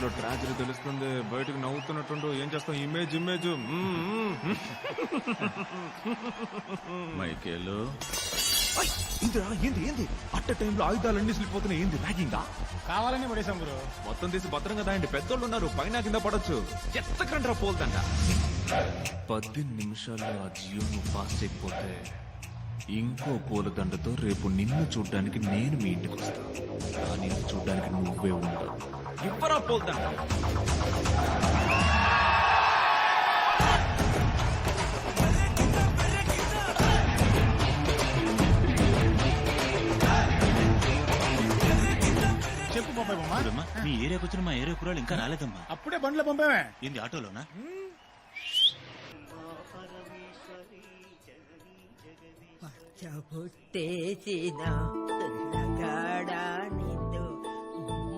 మనసులో ట్రాజడీ తెలుస్తుంది బయటకు నవ్వుతున్నట్టుండు ఏం చేస్తాం? Image image Michael. ఇందిరా ఏంది ఏంది? అట్ట టైంలో ఆయుధాలన్నీ స్లిపోతున్నాయి ఏంది? ర్యాగింగా కావాలని పడేసాం గురు మొత్తం తీసి భద్రంగా దాయండి పెద్దోళ్ళు ఉన్నారు పైన కింద పడొచ్చు. ఎత్తకండ్రా పోల్దంట. పది నిమిషాల్లో ఆ జియో నువ్వు ఫాస్ట్ అయిపోతే ఇంకో పూలదండతో రేపు నిన్ను చూడ్డానికి నేను మీ ఇంటికి వస్తాను నిన్ను చూడ్డానికి నువ్వే ఉండవు. ఇవ్వరా చెప్పు చూడమ్మా మీ ఏరియాకి వచ్చిన మా ఏరియా కురాలు ఇంకా రాలేదమ్మా. అప్పుడే బండ్లో పంపామే ఏంది ఆటోలోనా?